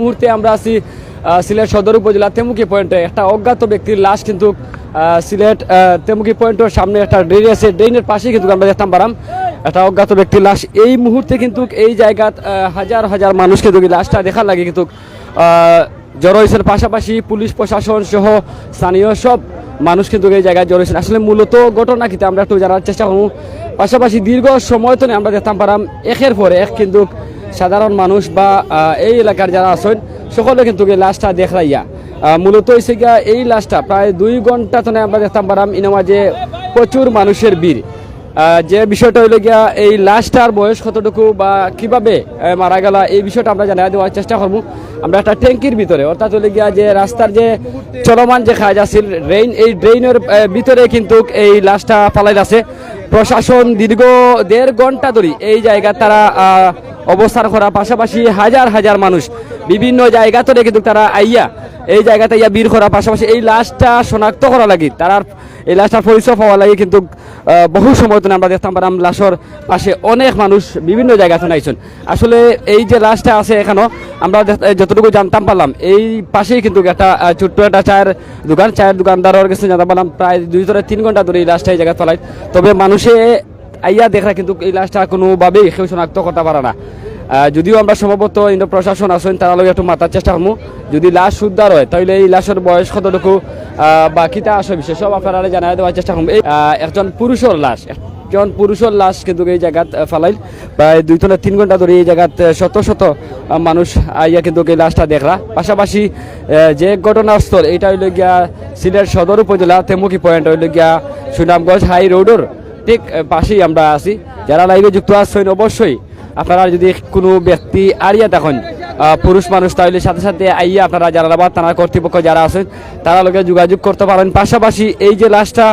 মুহূর্তে আমরা আছি সিলেট সদর উপজেলা তেমুকি পয়েন্টে। একটা অজ্ঞাত ব্যক্তির লাশ কিন্তু সিলেট তেমুকি পয়েন্টের সামনে একটা ড্রেন আছে। ড্রেনের পাশে কিন্তু আমরা দেখতাম পারাম একটা অজ্ঞাত ব্যক্তির লাশ। এই মুহূর্তে কিন্তু এই জায়গাত হাজার হাজার মানুষ কিন্তু লাশটা দেখার লাগে কিন্তু জড়ো হয়েছেন পাশাপাশি পুলিশ, প্রশাসন সহ স্থানীয় সব মানুষ কিন্তু এই জায়গায় জড়ো হয়েছেন আসলে মূলত ঘটনা কিন্তু আমরা একটু জানার চেষ্টা করব। পাশাপাশি দীর্ঘ সময় তো আমরা দেখতাম পারাম একের পরে এক কিন্তু সাধারণ মানুষ বা এই এলাকার যারা আছেন সকলে কিন্তু এই লাশটা দেখাইয়া মূলত হয়েছে গিয়া এই লাশটা প্রায় দুই ঘণ্টা তো আমরা দেখতাম পারাম ইনামা যে প্রচুর মানুষের আহ, যে বিষয়টা হইল গিয়া এই লাশটার বয়স কতটুকু বা কীভাবে মারা গেল এই বিষয়টা আমরা জানাই দেওয়ার চেষ্টা করব। আমরা একটা ট্যাঙ্কির ভিতরে অর্থাৎ হইল গিয়া যে রাস্তার যে চলমান যে কাজ আছে ড্রেন এই ড্রেনের ভিতরে কিন্তু এই লাশটা পালাই আছে প্রশাসন দীর্ঘ দেড় ঘণ্টা ধরে এই জায়গা তারা অবস্থান করার পাশাপাশি হাজার হাজার মানুষ বিভিন্ন জায়গা থেকে কিন্তু তারা আইয়া, এই জায়গাতে ইয়া বীর করার পাশাপাশি এই লাশটা শনাক্ত করা লাগে। তারা এই লাশটার পরিচয় পাওয়া লাগে কিন্তু বহু সময় ধরে আমরা দেখতাম পারাম লাশর পাশে অনেক মানুষ বিভিন্ন জায়গা থেকে আইছেন আসলে এই যে লাশটা আছে এখানেও আমরা যতটুকু জানতাম পারলাম, এই পাশেই কিন্তু একটা ছোট্ট একটা চায়ের দোকান, চায়ের দোকানদারের কাছে জানতাম পারলাম প্রায় দুই থেকে তিন ঘণ্টা ধরে এই লাশটা এই জায়গায় ফেলায় তবে মানুষে আইয়া দেখা কিন্তু এই লাশটা কোনোভাবেই কেউ শনাক্ত করতে পারে না। যদিও আমরা সম্ভবত ইন্দ্র প্রশাসন আছেন, তারা লগে একটু মাথার চেষ্টা করব যদি লাশ উদ্ধার হয় তাহলে এই লাশের বয়স কতটুকু? বা কিতা আসে বিশেষ, সব আপনারা জানাই দেওয়ার চেষ্টা করব একজন পুরুষের লাশ, একজন পুরুষের লাশ কিন্তু এই জায়গাত ফালাইল। প্রায় দুই থেকে তিন ঘণ্টা ধরে এই জায়গাত শত শত মানুষ আইয়া কিন্তু এই লাশটা দেখলা পাশাপাশি যে ঘটনাস্থল এটা হইল গিয়া সিলেট সদর উপজেলা তেমুকি পয়েন্ট হইল গিয়া সুনামগঞ্জ হাই রোডের ঠিক পাশেই আমরা আছি। যারা লাইভে যুক্ত আছেন, অবশ্যই আপনারা যদি কোনো ব্যক্তি আরিয়া দেখেন আহ, পুরুষ মানুষ তাহলে সাথে সাথে আইয়া আপনারা জালালাবাদ থানার কর্তৃপক্ষ যারা আছেন তারা লগে যোগাযোগ করতে পারেন। পাশাপাশি এই যে লাশটা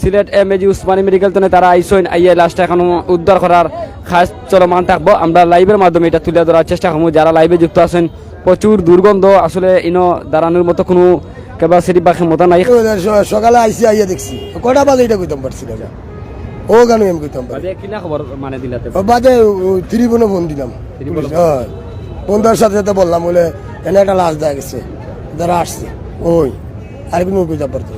Sylhet M A G Osmani medical তনে তারা আইসেন আইয়া লাশটা এখন উদ্ধার করার খাস চলমান থাকব। আমরা লাইভের মাধ্যমে এটা তুলে ধরার চেষ্টা করব। যারা লাইভে যুক্ত আছেন প্রচুর দুর্গন্ধ আসলে ইনো দাঁড়ানোর মতো কোনো ক্যাপাসিটি বা ক্ষমতা নাই। সকালে আইসি আইয়া দেখছি। কটা বাজে এটা কইতাম পারছি ও গান আমি কইতাম পারি কিনা খবর মানে দিলাতে? বাদে ফোন দিলাম। হ্যাঁ। বন্ধুর সাথে সাথে বললাম বলে এনে একটা লাশ দেখা গেছে। যারা আসছে। ওই আর কোনো কইতাম পারতো।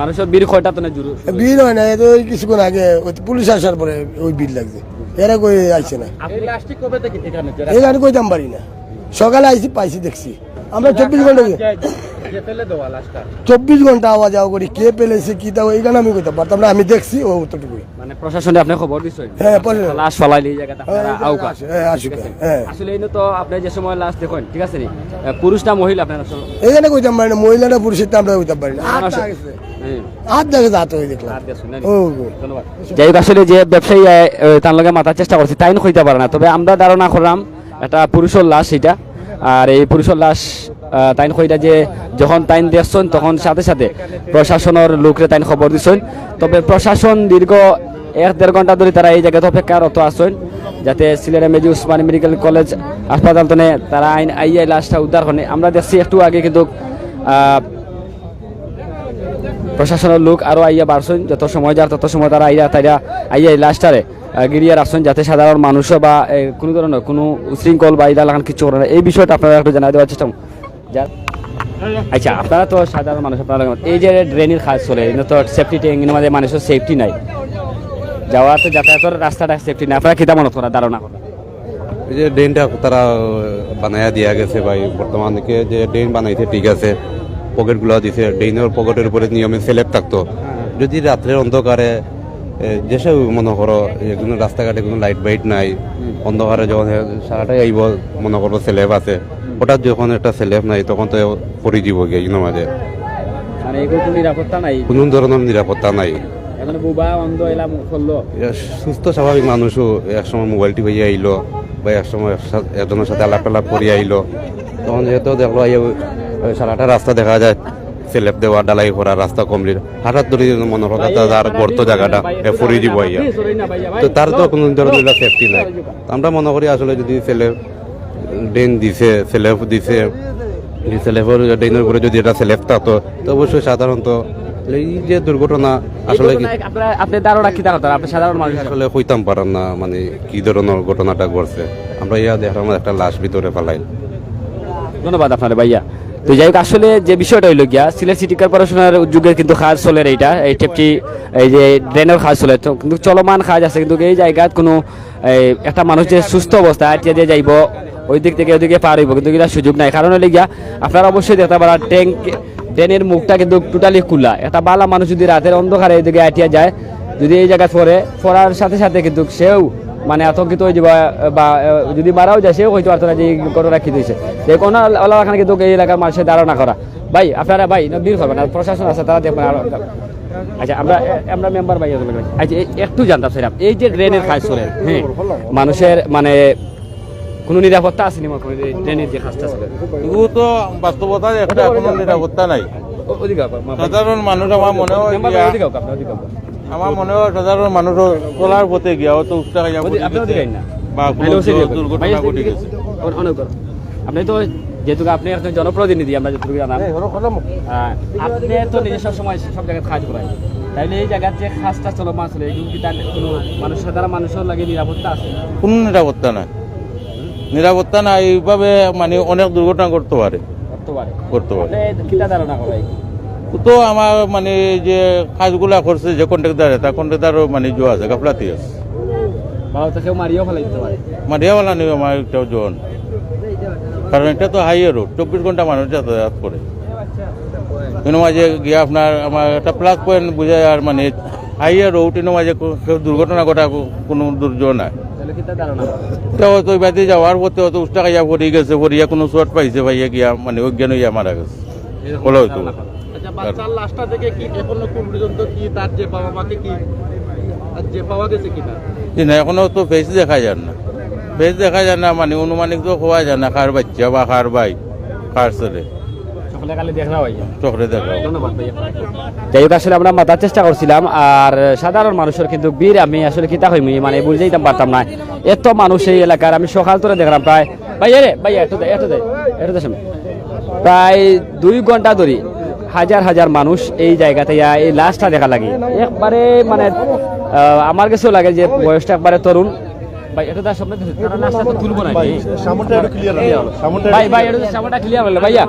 মানুষের বীর কয়টা তো না জুরু বিল হয় না তো কিছুক্ষণ আগে পুলিশ আসার পরে ওই বিল লাগছে। এরা কই আইছে না? এই গান কইতাম পারি না। সকালে আইসি পাইছি দেখছি। আমরা চব্বিশ ঘণ্টা দেওয়া লাস্টটা চব্বিশ ঘণ্টা আওয়াজ যাওয়া করি কে পেলেছে কি তাও এই গান আমি কইতাম পারতাম না আমি দেখছি ও অতটুকুই মানে প্রশাসনে আপনি খবর দিছেন? হ্যাঁ পরে লাশ ফলাইলে এই জায়গাটা আপনারা আউকা হ্যাঁ আসুক হ্যাঁ আসলে এই তো আপনি যে সময় লাশ দেখেন ঠিক আছে নি? পুরুষ না মহিলা আপনার কইতাম পারি না পুরুষের তো আমরা কইতাম পারি না। হ্যাঁ, হাত দেখে হয়ে দেখলাম। ও ধন্যবাদ। যাই হোক আসলে যে ব্যবসায়ী তার লগে মাথার চেষ্টা করছি তাই না হইতে পারে না। তবে আমরা ধারণা করলাম এটা পুরুষের লাশ এটা আর এই পুরুষের লাশ তাইন কইটা যে যখন তাইন দেখছেন তখন সাথে সাথে প্রশাসনের লোকরে তাইন খবর দিছেন। তবে প্রশাসন দীর্ঘ এক দেড় ঘণ্টা ধরে তারা এই জায়গাতে অপেক্ষারত আছেন, যাতে Sylhet MAG Osmani medical college হাসপাতাল তনে তারা আইন আইয়া লাশটা উদ্ধার করে আমরা দেখছি একটু আগে কিন্তু প্রশাসনের লোক আরও আইয়া বাড়ছেন। যত সময় যার তত সময় তারা আইয়া তারা আইয়া এই লাস্টারে গিরিয়ে রাখছেন যাতে সাধারণ মানুষও বা কোনো ধরনের কোনো উশৃঙ্খল বা ইলা লাগান কিছু করে না। এই বিষয়টা আপনারা একটু জানাই দেওয়ার চেষ্টা আচ্ছা আপনারা তো সাধারণ মানুষ, আপনারা এই যে ড্রেনের কাজ চলে তো সেফটি ট্যাঙ্ক এর মধ্যে মানুষের সেফটি নাই। যাওয়ার তো যাতায়াতের রাস্তাটা সেফটি নাই। আপনারা কিতা মনে করা ধারণা এই যে ড্রেনটা তারা বানায়া দিয়া গেছে ভাই। বর্তমানে যে ড্রেন বানাইছে, ঠিক আছে। পকেটগুলো দিছে। ড্রেনের পকেটের উপরে নিয়মে সেলেব থাকতো। যদি রাত্রের অন্ধকারে যেসব মনে করো কোনো রাস্তাঘাটে কোনো লাইট বাইট নাই, অন্ধকারে যখন সারাটাই আইব, মনে করব সেলেব আছে। হঠাৎ যখন একটা সেলেব নাই তখন তো পরি দিব গিয়ে মাঝে। মানে এগুলো কোনো নিরাপত্তা নাই? কোনো ধরনের নিরাপত্তা নাই। এখন বুবা অন্ধ এলা করল সুস্থ স্বাভাবিক মানুষও একসময় মোবাইল টিপে আইলো বা একসময় একসা- একজনের সাথে আলাপ টালাপ করে আইলো তখন যেহেতু দেখল সারাটা রাস্তা দেখা যায়। সেলেপ দেওয়া ডালাই করা রাস্তা কমলি হঠাৎ ধরে মনে করা তার গর্ত জায়গাটা এ ফুরি দিব তো তার তো কোনো ধরনের সেফটি নাই। আমরা মনে করি আসলে যদি ছেলে ড্রেন দিছে সেলেফ দিছে। সেলেফের ড্রেনের উপরে যদি এটা সেলেফ থাকতো তো অবশ্যই সাধারণত এই যে দুর্ঘটনা আসলে আপনি ধারণা কিতা কথা আপনি সাধারণ মানুষ আসলে হইতাম পারেন না মানে কি ধরনের ঘটনাটা ঘটছে। আমরা ইয়া দেখলাম একটা লাশ ভিতরে ফেলাই ধন্যবাদ আপনার ভাইয়া। তো যাই হোক আসলে যে বিষয়টা হইল গিয়া সিলেট সিটি কর্পোরেশনের উদ্যোগে কিন্তু কাজ চলে এইটা এই টেপটি এই যে ড্রেনের কাজ চলে তো কিন্তু চলমান কাজ আছে। কিন্তু এই জায়গাত কোনো একটা মানুষ যে সুস্থ অবস্থা আটিয়া দিয়ে যাইব ওই দিক থেকে ওইদিকে পার হইব, কিন্তু এটা সুযোগ নাই। কারণ হলে গিয়া, আপনারা অবশ্যই দেখতে পারা, ট্যাঙ্ক, ট্রেনের মুখটা কিন্তু টোটালি খোলা। একটা বালা মানুষ যদি রাতের অন্ধকারে এইদিকে আটিয়া যায়, যদি এই জায়গায় পড়ে, পড়ার সাথে সাথে কিন্তু সেও মানে আতঙ্কিত হয়ে যাবে, বা যদি মারাও যায়, সেও হইতে পারতো না যে ঘটনা কি দিয়েছে। যে কোনো আল্লাহ কিন্তু এই এলাকার মানুষের ধারণা করা। ভাই, আপনারা, ভাই, না, বীর করবেন আর প্রশাসন আছে, তারা দেখবেন আর আচ্ছা আমরা আমরা মেম্বার ভাই আচ্ছা একটু জানতাম স্যার এই যে ড্রেনের কাজ চলে হ্যাঁ মানুষের মানে কোনো নিরাপত্তা আছে নি ড্রেনের যে কাজটা চলে এগুলো তো বাস্তবতা একটা কোনো নিরাপত্তা নাই। সাধারণ মানুষ আমার মনে হয়। আমার মনে হয় সাধারণ মানুষ চলার পথে গিয়া হয়তো না। বা। দুর্ঘটনা ঘটে গেছে। আপনি তো যেহেতু আপনি একজন জনপ্রতিনিধি আমরা যতটুকু জানাম আপনি তো নিজে সব সময় সব জায়গায় কাজ করেন তাইলে এই জায়গার যে কাজটা চলো মাছ হলে এগুলো কি তার কোনো মানুষ সাধারণ মানুষের লাগে নিরাপত্তা আছে? কোনো নিরাপত্তা নাই। নিরাপত্তা নাই এইভাবে মানে অনেক দুর্ঘটনা করতে পারে। করতে পারে। তো আমার মানে যে কাজগুলা করছে যে কন্ট্রাক্টার তার কন্ট্রাক্টারও মানে জো আছে গাফলাতি আছে। নেই আমার একটাও জন কারণ এটা তো হাইওয়ে রোড চব্বিশ ঘণ্টা মানুষ যাতায়াত করে। কিন্তু মাঝে গিয়ে আপনার আমার একটা প্লাস পয়েন্ট বুঝায় আর মানে হাইওয়ে রোড মাঝে দুর্ঘটনা ঘটা কোনো দুর্যোগ নাই। তো বাদে যাওয়ার পথে অত উষ্টা খাইয়া পড়ে গেছে পড়িয়া কোনো চোট পাইছে ভাইয়া গিয়া মানে অজ্ঞান হইয়া মারা গেছে। বলা হইতো আচ্ছা এখনও তো ফেস দেখা যান না। ফেস দেখা যায় না মানে অনুমানিক তো হওয়া যায় না কার বাচ্চা বা কার ভাই কার ছেলে। যাই হোক আসলে আমরা মাতার চেষ্টা করছিলাম আর সাধারণ মানুষের কিন্তু বীর আমি আসলে কিতা হইমি মানে বুঝে যেতাম পারতাম না। এত মানুষ এই এলাকার আমি সকাল ধরে দেখলাম প্রায় ভাই রে ভাই একটু দে একটু দে একটু দে সামনে। প্রায় দুই ঘণ্টা ধরে হাজার হাজার মানুষ এই জায়গাতে এই লাশটা দেখা লাগে। একবারে মানে আহ, আমার কাছেও লাগে যে বয়সটা একবারে তরুণ। ভাই এটা তার সামনে তারা লাশটা তো তুলবো না ভাই ভাই এটা সামনেটা ক্লিয়ার হলো ভাইয়া।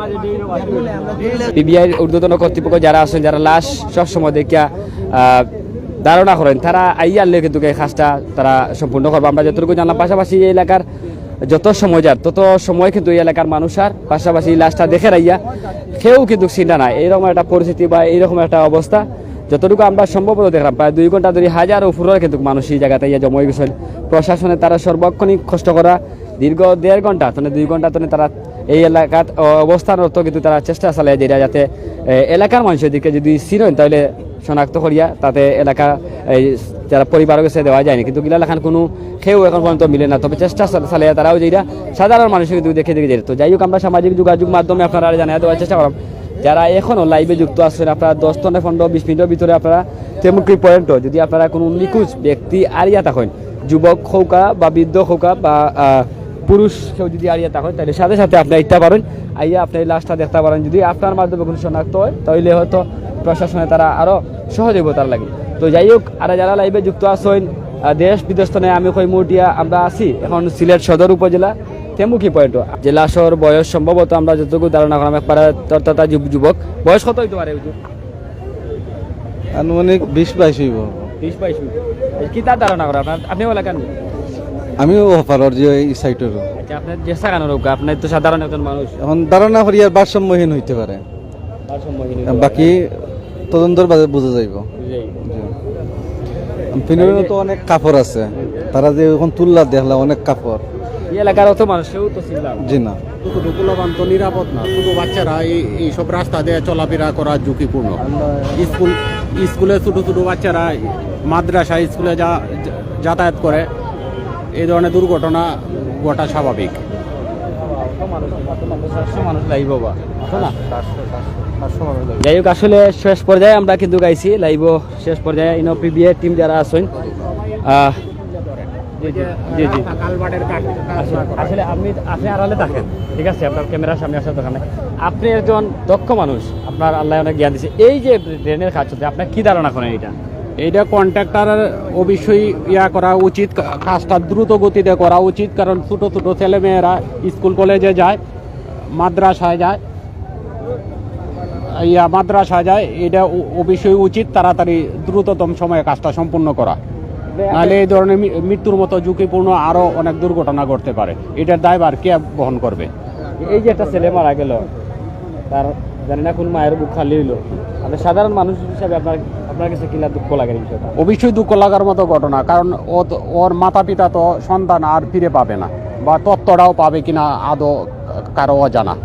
পিবিআই ঊর্ধ্বতন কর্তৃপক্ষ যারা আছেন যারা লাশ সবসময় দেখিয়া ধারণা করেন তারা আইয়ার লেগে কিন্তু এই কাজটা তারা সম্পূর্ণ করব। আমরা যতটুকু জানলাম পাশাপাশি এই এলাকার যত সময় যার তত সময় কিন্তু এই এলাকার মানুষ আর পাশাপাশি লাশটা দেখে রাইয়া কেউ কিন্তু চিন্তা নাই। এইরকম একটা পরিস্থিতি বা এইরকম একটা অবস্থা যতটুকু আমরা সম্ভবত দেখলাম, প্রায় দুই ঘণ্টা ধরে হাজার উপরের কিন্তু মানুষ এই জায়গাতে ইয়া জমা গেছেন প্রশাসনে তারা সর্বক্ষণিক কষ্ট করা, দীর্ঘ দেড় ঘণ্টা মানে দুই ঘণ্টা ধরে তারা এই এলাকাত অ- অবস্থানরত কিন্তু তারা চেষ্টা চালায় যেটা যাতে এলাকার মানুষের দিকে যদি চিনেন তাহলে শনাক্ত করিয়া তাতে এলাকা এই যারা পরিবারের কাছে দেওয়া যায়নি। কিন্তু গিলা লেখান কোনো কেউ এখন পর্যন্ত মিলে না, তবে চেষ্টা চাল- চালিয়ে তারাও যেটা সাধারণ মানুষের কিন্তু দেখে দেখে যেত যাই হোক আমরা সামাজিক যোগাযোগ মাধ্যমে আপনারা জানিয়ে দেওয়ার চেষ্টা করলাম। যারা এখনও লাইভে যুক্ত আছেন, আপনারা দশ টনে পনেরো, বিশ মিনিটের ভিতরে আপনারা তেমুকি পয়েন্টও যদি আপনারা কোনো নিখোঁজ ব্যক্তি আরিয়া থাকেন যুবক হৌকা বা বৃদ্ধ হৌকা বা পুরুষ কেউ যদি আরিয়া থাকেন তাহলে সাথে সাথে আপনি ইত্যা পারেন আইয়া আপনি লাশটা দেখতে পারেন। যদি আপনার মাধ্যমে কোনো শনাক্ত হয়, তাহলে হয়তো প্রশাসনে তারা আরও সহযোগিতার লাগে। তো যাই হোক, আর যারা লাইভে যুক্ত আছেন দেশ বিদেশ আমি কই মুটিয়া, আমরা আছি। এখন সিলেট সদর উপজেলা। তেমুখী পয়েন্ট জেলা শহর বয়স সম্ভবত আমরা যতটুকু ধারণা করলাম একবারে তথা যুবক। বয়স কত হইতে পারে? আনুমানিক বিশ বাইশ হইব। বিশ বাইশ কি তার ধারণা করা? আপনার আপনি এলাকার আমিও অফারর যে এই সাইটের আচ্ছা আপনার যে সাগানোর রোগ আপনার তো সাধারণ একজন মানুষ। এখন ধারণা করি আর ভারসাম্যহীন হইতে পারে। বাকি তদন্তর বাদে বোঝা যাইব। তো অনেক কাপড় আছে। তারা যে এখন তুললা দেখলা অনেক কাপড়। এই এলাকার অত মানুষ কেউ তো চিনলাম জি না। শুধু তো নিরাপদ না। শুধু বাচ্চারা এই এইসব রাস্তা দিয়ে চলাফেরা করা ঝুঁকিপূর্ণ। স্কুল স্কুলে ছোট ছোট বাচ্চারা মাদ্রাসা স্কুলে যা যাতায়াত করে এই ধরনের দুর্ঘটনা ঘটা স্বাভাবিক। যাই হোক আসলে শেষ পর্যায়ে আমরা কিন্তু গাইছি লাইভ শেষ পর্যায়ে। ইনো পিবিএ টিম যারা আছেন জি জি আসলে- আপনি আপনি আড়ালে থাকেন ঠিক আছে? আপনার ক্যামেরার সামনে আসার দোকানে আপনি একজন দক্ষ মানুষ আপনার আল্লাহ অনেক জ্ঞান দিচ্ছে এই যে ড্রেনের কাজ চলছে আপনার কি ধারণা করেন এটা এইটা কন্ট্রাক্টরের অবশ্যই ইয়া করা উচিত কাজটা দ্রুত গতিতে করা উচিত কারণ ছোট ছোট ছেলে মেয়েরা স্কুল কলেজে যায় মাদ্রাসায় যায়। ইয়া মাদ্রাসায় যায় এটা অবশ্যই উচিত তাড়াতাড়ি দ্রুততম সময়ে কাজটা সম্পূর্ণ করা। নাহলে এই ধরনের মি- মৃত্যুর মতো ঝুঁকিপূর্ণ আরও অনেক দুর্ঘটনা ঘটতে পারে। এটার দায়ভার কে বহন করবে? এই যে একটা ছেলে মারা গেল তার জানি না কোন মায়ের বুক খালি হইল। আপনি সাধারণ মানুষ হিসাবে আপনার আপনার কাছে কিনা দুঃখ লাগে এই বিষয়টা? অবশ্যই দুঃখ লাগার মতো ঘটনা কারণ ও ওর মাতা পিতা তো সন্তান আর ফিরে পাবে না বা তত্ত্বটাও পাবে কিনা আদৌ কারও অজানা।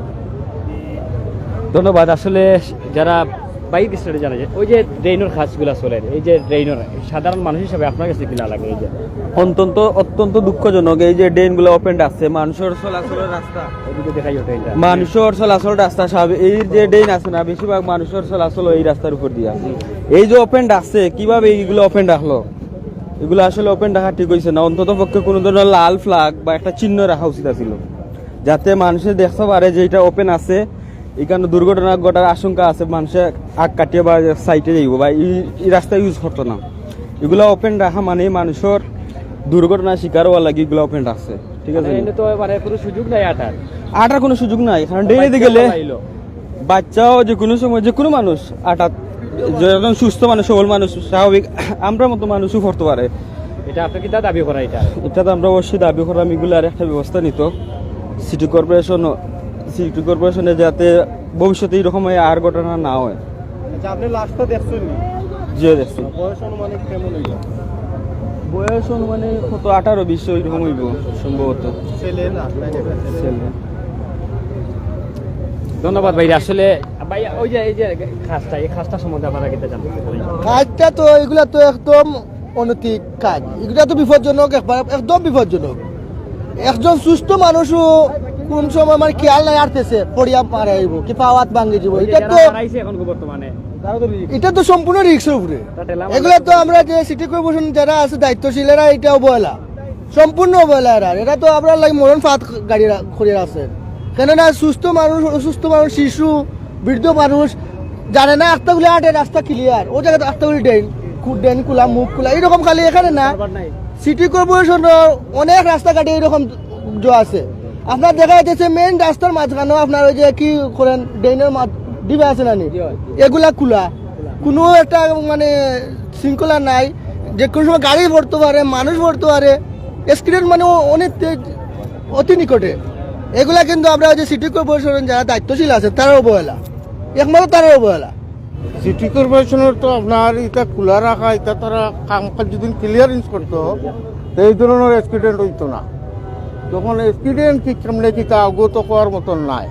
ধন্যবাদ। আসলে যারা বাইক স্টেটে জানা যায়। ওই যে ড্রেইনের খাসগুলো চলে এই যে ড্রেইনের সাধারণ মানুষ হিসাবে আপনার কাছে কিনা লাগে এই যে? অত্যন্ত অত্যন্ত দুঃখজনক এই যে ড্রেনগুলো ওপেন আছে মানুষের চলাচলের রাস্তা। ওইদিকে দেখাই এটা। মানুষের চলাচল রাস্তা স্বাভাবিক এই যে ড্রেন আছে না বেশিরভাগ মানুষের চলাচল এই রাস্তার উপর দিয়া। এই যে ওপেন আছে কীভাবে এইগুলো ওপেন রাখল? এগুলো আসলে ওপেন রাখা ঠিক হয়েছে না। অন্তত পক্ষে কোনো ধরনের লাল ফ্ল্যাগ বা একটা চিহ্ন রাখা উচিত ছিল যাতে মানুষে দেখতে পারে যে এটা ওপেন আছে এখানে দুর্ঘটনা ঘটার আশঙ্কা আছে মানুষে আগ কাটিয়ে বা সাইটে যাইব বা এই- রাস্তা ইউজ করতো না। এগুলো ওপেন রাখা মানে মানুষের দুর্ঘটনার শিকার হওয়ার লাগে এগুলো ওপেন রাখছে ঠিক আছে? তো কোনো সুযোগ নাই আটার। আটার কোনো সুযোগ নাই এখানে ডেইলি গেলে। বাচ্চাও যে কোনো সময় যে কোনো মানুষ আটা যে একজন সুস্থ মানুষ সবল মানুষ স্বাভাবিক আমরা মতো মানুষও করতে পারে। এটা আপনি কি দাবি করা এটা? এটা তো আমরা অবশ্যই দাবি করা করলাম আর একটা ব্যবস্থা নিত। সিটি কর্পোরেশন সিটি কর্পোরেশনে যাতে ভবিষ্যতে এরকম আর ঘটনা না হয়। আচ্ছা আপনি লাস্টটা দেখছেন যে দেখছি। বয়স অনুমানিক কেমন হইল? বয়স অনুমানে কত? আঠারো বিশ এরকম হইব সম্ভবত। ছেলে না? ছেলে। ধন্যবাদ ভাই আসলে ভাই ওই যে এই যে খাসটা এই খাসটা সম্বন্ধে আপনারা কিতা জানতে কাজটা তো এগুলা তো একদম অনৈতিক কাজ। এগুলা তো বিপজ্জনক একবার একদম বিপজ্জনক। একজন সুস্থ মানুষও কোন সময় মানে খেয়াল নাই আরতেছে পড়িয়া মারা আইব কি পাওয়াত ভাঙ্গি যাব এটা তো বর্তমানে। এটা তো সম্পূর্ণ রিক্সের উপরে। এগুলা তো আমরা যে সিটি কর্পোরেশন যারা আছে দায়িত্বশীলেরা এটা অবহেলা। সম্পূর্ণ অবহেলা এরা। এরা তো আপনার লাগে মরণ ফাঁদ গাড়ি করিয়ে আছে কেননা সুস্থ মানুষ অসুস্থ মানুষ শিশু বৃদ্ধ মানুষ জানে না রাস্তাগুলি আটে রাস্তা ক্লিয়ার ও জায়গাতে রাস্তাগুলি ডেন ডেন খোলা মুখ খোলা এরকম খালি এখানে না। সিটি কর্পোরেশন অনেক রাস্তাঘাটে এরকম জো আছে। আপনার দেখা যাচ্ছে মেইন রাস্তার মাঝখানেও আপনার ওই যে কি করেন ড্রেনের ডিবে আছে না নি? এগুলা খোলা। কোনো একটা মানে শৃঙ্খলা নাই। যে কোনো সময় গাড়ি ভরতে পারে মানুষ ভরতে পারে অ্যাক্সিডেন্ট মানে অনেক তেজ- অতি নিকটে। এগুলা কিন্তু আমরা ওই যে সিটি কর্পোরেশনের যারা দায়িত্বশীল আছে তারাও অবহেলা। একমাত্র তারাও অবহেলা। সিটি কর্পোরেশনের তো আপনার এটা খোলা রাখা এটা তারা কাম কাজ যদি ক্লিয়ারেন্স করতো এই ধরনের অ্যাক্সিডেন্ট হইতো না। যখন অ্যাক্সিডেন্ট কি কেমনে কি তা অগত হওয়ার মতন নাই।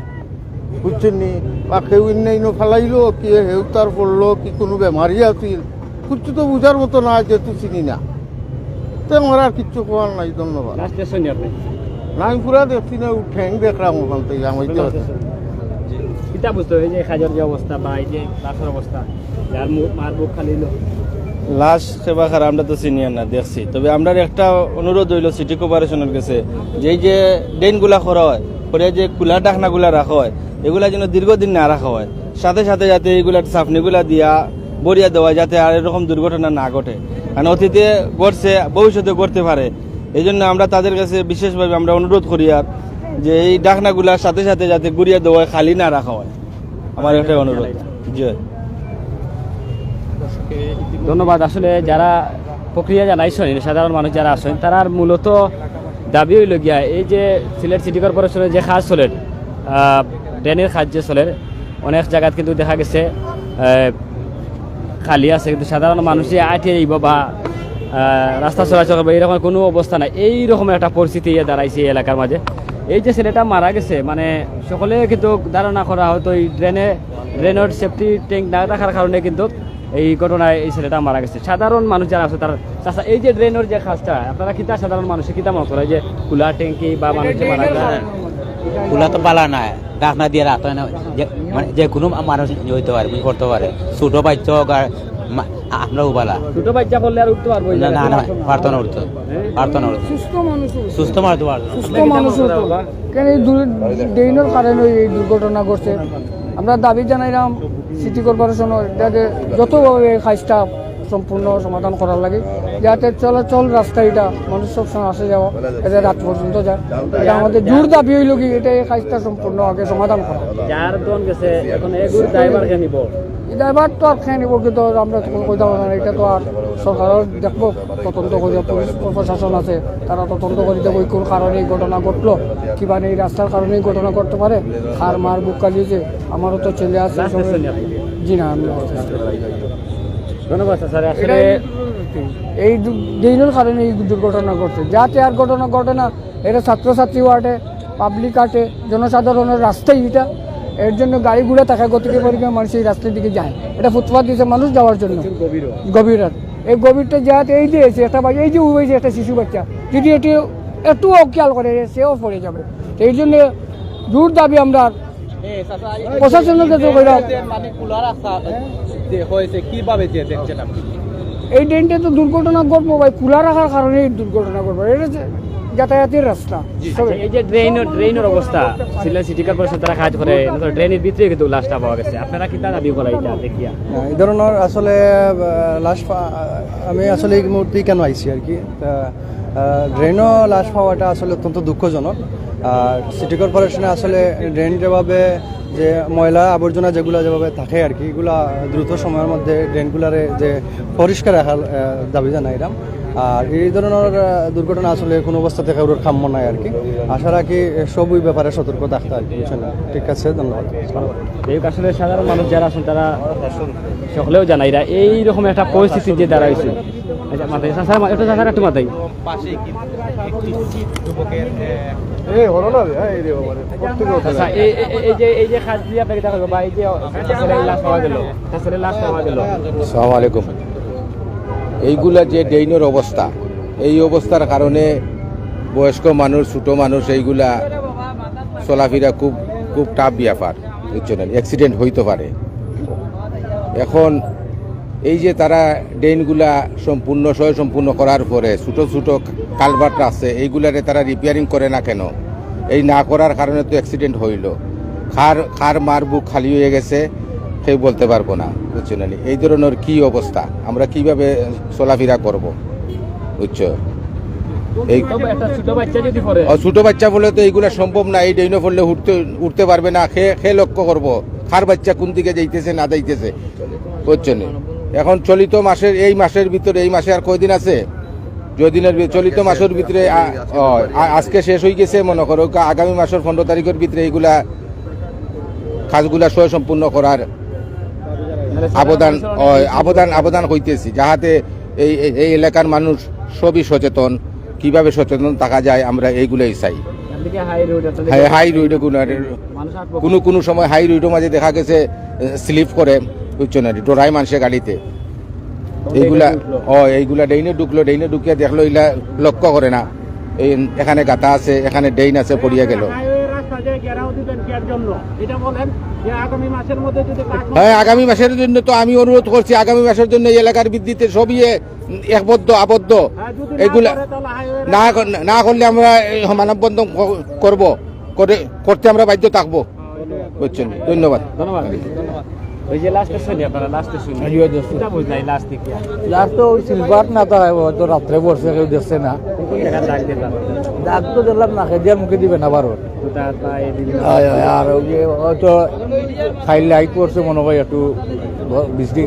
বুঝছেন নি বা কেউ ইন্নাইনো ফেলাইলো কি হেউ তার পড়ল কি কোনো বেমারি আছিল। কিছু তো বুঝার মতো না যেহেতু চিনি না। তো আমার আর কিচ্ছু কোয়ার নাই ধন্যবাদ। না আমি পুরা দেখছি না ঠ্যাং দেখলাম ওখান থেকে আমি কিতা বুঝতে এই যে খাজর যে অবস্থা বা এই যে লাশের অবস্থা যার মুখ মার বুক খালি। লাশ সেবা খারাপ আমরা তো সিনিয়র না, দেখছি। তবে আমরা একটা অনুরোধ হইল সিটি কর্পোরেশনের কাছে যে যে ড্রেনগুলা করা হয় করে যে কুলা ডাকনাগুলা রাখা হয়, এগুলা যেন দীর্ঘদিন না রাখা হয়। সাথে সাথে যাতে এইগুলা সাফনিগুলা দিয়া বরিয়া দেওয়া যাতে আর এরকম দুর্ঘটনা না ঘটে। কারণ অতীতে ঘটছে, ভবিষ্যতে ঘটতে পারে। এই জন্য আমরা তাদের কাছে বিশেষভাবে আমরা অনুরোধ করি আর, যে এই ডাকনাগুলার সাথে সাথে যাতে গুড়িয়ে দেওয়া খালি না রাখা হয়। আমার একটা অনুরোধ। জয় ধন্যবাদ। আসলে যারা প্রক্রিয়া জানাইছেন সাধারণ মানুষ যারা আছেন তারা মূলত দাবি হইল গিয়া, এই যে সিলেট সিটি কর্পোরেশনের যে খাজ চলে ড্রেনের খাজ যে চলে অনেক জায়গাত কিন্তু দেখা গেছে খালি আছে, কিন্তু সাধারণ মানুষে আটে যাইব বা রাস্তা চলাচল করবে, এরকম কোনো অবস্থা নাই। এই রকমের একটা পরিস্থিতি দাঁড়াইছে এই এলাকার মাঝে। এই যে ছেলেটা মারা গেছে মানে সকলে কিন্তু ধারণা করা হয়তো এই ড্রেনে, ড্রেনের সেফটি ট্যাঙ্ক না রাখার কারণে কিন্তু এই ঘটনায় এই ছেলেটা মারা গেছে। সাধারণ মানুষ যারা আছে তারা চাচা এই যে ড্রেনের যে খাসটা আপনারা কিতা সাধারণ মানুষে কিতা মনে করে যে খোলা ট্যাঙ্কি বা মানুষে মারা যায় খোলা তো পালা নাই। ডাকনা দিয়ে রাখতে হয় না যে- মানে যে কোনো মানুষ হইতে পারে বুঝ করতে পারে। ছোট বাচ্চা হোক আর আমরাও পালা। দুটো বাচ্চা করলে আর উঠতে পারব না। না না? পারতো না উঠতে। পারতো না উঠতে। সুস্থ মানুষ সুস্থ মানুষ পারতো আপনি কিতা মনে কেন এই ড্রেনের কারণে এই দুর্ঘটনা ঘটছে? আমরা দাবি জানাইলাম সিটি কর্পোরেশন যাতে যতভাবে খাইজটা সম্পূর্ণ সমাধান করার লাগে, যাতে চলাচল রাস্তা এটা মানুষ সবসময় আসে যাওয়া, এটা রাত পর্যন্ত যায়। এটা আমাদের জোর দাবি হইল কি, এটা এই খাইজটা সম্পূর্ণ আগে সমাধান করা। ড্রাইভার তো আর খেয়ে নিব কিন্তু আমরা তো কোনো না এটা তো আর সরকারের দেখব তদন্ত করে পুলিশ প্রশাসন আছে তারা তদন্ত করে দেবো কোন কারণে এই ঘটনা ঘটলো কিবা এই রাস্তার কারণে এই ঘটনা ঘটতে পারে খার মার বুক কালিয়েছে আমারও তো ছেলে আছে। জি না আমি। ধন্যবাদ স্যার আসলে এই দিনের কারণে এই দুর্ঘটনা ঘটছে যাতে আর ঘটনা ঘটে না এটা ছাত্রছাত্রী ওয়ার্ডে পাবলিক আটে জনসাধারণের রাস্তাই এটা এর জন্য গাড়ি ঘুরে থাকা গতিকে পরিমাণ মানুষ এই রাস্তার দিকে যায়। এটা ফুটপাথ দিয়েছে মানুষ যাওয়ার জন্য। গভীর এই গভীরটা যাতে এই যে একটা বাচ্চা এই যে উঠেছে একটা শিশু বাচ্চা যদি এটি একটু অখেয়াল করে সেও পড়ে যাবে। এই জন্য দূর দাবি আমরা প্রশাসনের কাছে এই ড্রেনটা তো দুর্ঘটনা ঘটবো ভাই খোলা রাখার কারণে দুর্ঘটনা ঘটবো এটা যে যাতায়াতের রাস্তা। এই যে ড্রেন ড্রেনের অবস্থা সিলেট সিটি কর্পোরেশন তারা কাজ করে ড্রেনের ভিতরে কিন্তু লাশটা পাওয়া গেছে। আপনারা কি দাবি করা এটা দেখিয়া? এই ধরনের আসলে লাশ আমি আসলে এই মুহূর্তে কেন আইছি আর কি? ড্রেনও লাশ পাওয়াটা আসলে অত্যন্ত দুঃখজনক। আর সিটি কর্পোরেশনে আসলে ড্রেন যেভাবে যে ময়লা আবর্জনা যেগুলো যেভাবে থাকে আর কি এগুলা দ্রুত সময়ের মধ্যে ড্রেনগুলারে যে পরিষ্কার রাখার দাবি জানাইলাম। আর এই ধরনের দুর্ঘটনা আসলে কোনো অবস্থাতে কারোর কাম্য নাই আর কি। আশা রাখি সবই ব্যাপারে সতর্ক থাকতে আর কি? ঠিক আছে ধন্যবাদ। এই আসলে সাধারণ মানুষ যারা আছেন তারা সকলেও জানা এরা এইরকম একটা পরিস্থিতি যে দাঁড়াইছে আচ্ছা মাথায় একটু একটু মাথায়। আচ্ছা আলাইকুম। এইগুলা যে ডেইনের অবস্থা, এই অবস্থার কারণে বয়স্ক মানুষ, ছোট মানুষ এইগুলা চলাফেরা খুব খুব টাফ ব্যাপার অ্যাক্সিডেন্ট হইতে পারে। এখন এই যে তারা ড্রেনগুলা সম্পূর্ণ সয় সম্পূর্ণ করার পরে ছোট ছোট কালভার্ট আছে, এইগুলারে তারা রিপেয়ারিং করে না কেন? এই না করার কারণে তো অ্যাক্সিডেন্ট হইল। খার খার মার বুক খালি হয়ে গেছে। কেউ বলতে পারব না বুঝছ না এই ধরনের কি অবস্থা? আমরা কীভাবে চলাফেরা করব? বুঝছ? এই ছোট বাচ্চা বলে তো এইগুলা সম্ভব না এই ডেইনো পড়লে উঠতে উঠতে পারবে না খেয়ে খে লক্ষ্য করব। খার বাচ্চা কোন দিকে যাইতেছে না যাইতেছে? বুঝছ নি? এখন চলিত মাসের এই মাসের ভিতরে এই মাসে আর কয়দিন আছে? যদিনের চলিত মাসের ভিতরে আজকে শেষ হয়ে গেছে মনে করো আগামী মাসের পনেরো তারিখের ভিতরে এইগুলা কাজগুলা স্বয় সম্পূর্ণ করার আবেদন আবদান, আবেদন হইতেছি যাহাতে এই, এই- এলাকার মানুষ সবই সচেতন, কীভাবে সচেতন থাকা যায়, আমরা এইগুলাই চাই। হাই হাই রোডে কোনো কোনো সময় হাই রোডের মাঝে দেখা গেছে, স্লিপ করে না ডোরাই মানুষের গাড়িতে। এইগুলা ও, এইগুলা ডেইনে ঢুকলো, ডেইনে ঢুকিয়ে দেখল এইগুলা লক্ষ্য করে না। এই, এখানে গাতা আছে, এখানে ডেইন আছে, পড়িয়া গেল। হ্যাঁ আগামী মাসের জন্য তো আমি অনুরোধ করছি আগামী মাসের জন্য এই এলাকার বিদ্যুতের সবই একবদ্ধ আবদ্ধ। এগুলা না না করলে আমরা এই মানববন্ধন করব করে করতে আমরা বাধ্য থাকব। বুঝছেন? ধন্যবাদ। ধন্যবাদ। ওই যে লাস্টে শুনি আপনারা লাস্টে শুনি। এটা বুঝলাই লাস্ট তো সিলভার না তো রাত্রে বসে কেউ দেখছে না। কোন দিলাম। দাগ তো দিলাম না খেদিয়ার মুখে দিবে না বারো। জুতার বা এই বিভিন্ন আর হয়তো খাইল লাইট করছে মনে হয় একটু বৃষ্টি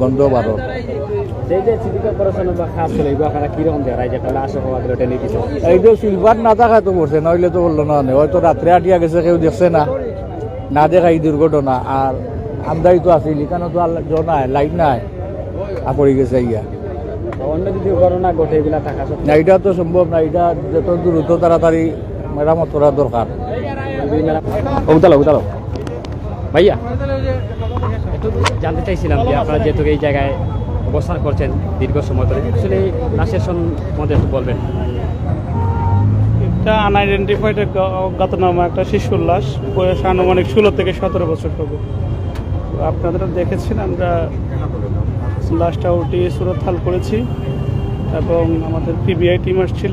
গন্ধ বারো। এই যে সিলভার না থাকা তো করছে নইলে তো বলল না হয়তো রাত্রে আটিয়া গেছে, কেউ দেখছে না। না দেখা এই দুর্ঘটনা। আর আমদানি তো আছে এখানে তো জ নাই, লাইট নাই। পড়ে গেছে ইয়া। অন্য যদি ঘটনা ঘটে এগুলা থাকা না এটা তো সম্ভব না এটা যত দ্রুত তাড়াতাড়ি মেরামত করা দরকার উতালো উতালো ভাইয়া একটু জানতে চাইছিলাম যে আপনারা যেহেতু এই জায়গায় অবস্থান করছেন দীর্ঘ সময় ধরে আসলে লাশের সম্বন্ধে একটু বলবেন। একটা আনআইডেন্টিফাইড অজ্ঞাতনামা একটা শিশুর লাশ বয়স আনুমানিক ষোলো থেকে সতেরো বছর হবে। তো আপনারা দেখেছেন আমরা লাশটা উঠিয়ে সুরতহাল করেছি এবং আমাদের পিবিআই টিম আসছিল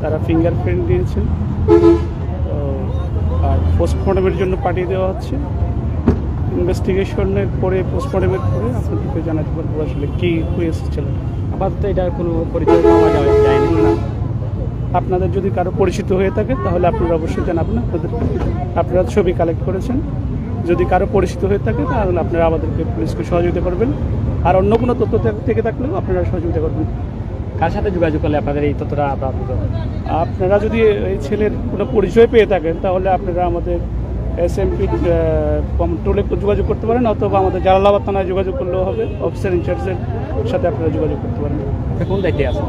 তারা ফিঙ্গারপ্রিন্ট দিয়েছেন তো আর পোস্টমর্টমের জন্য পাঠিয়ে দেওয়া হচ্ছে। ইনভেস্টিগেশনের পরে পোস্টমর্টমের পরে আপনাদেরকে জানাতে পারব আসলে কী হয়েছে ছেলেটা আপাতত এটার কোনো পরিচয় পাওয়া যায় যায়নি। না। আপনাদের যদি কারও পরিচিত হয়ে থাকে তাহলে আপনারা অবশ্যই জানাবেন আপনাদের আপনারা ছবি কালেক্ট করেছেন। যদি কারও পরিচিত হয়ে থাকে তাহলে আপনারা আমাদেরকে পুলিশকে সহযোগিতা করবেন। আর অন্য কোনো তথ্য থেকে থাকলেও আপনারা সহযোগিতা করবেন। কার সাথে যোগাযোগ করলে আপনাদের এই তথ্যটা? আপনারা যদি এই ছেলের কোনো পরিচয় পেয়ে থাকেন তাহলে আপনারা আমাদের এস এম পি কন্ট্রোলে যোগাযোগ করতে পারেন অথবা আমাদের জালালাবাদ থানায় যোগাযোগ করলেও হবে। অফিসার ইনচার্জের সাথে আপনারা যোগাযোগ করতে পারেন। কোন দায়িত্বে আছেন।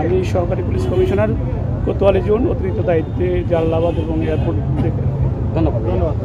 আমি সহকারী পুলিশ কমিশনার কোতোয়ালি জোন অতিরিক্ত দায়িত্বে জালালাবাদ এবং এয়ারপোর্ট থেকে। ধন্যবাদ। ধন্যবাদ।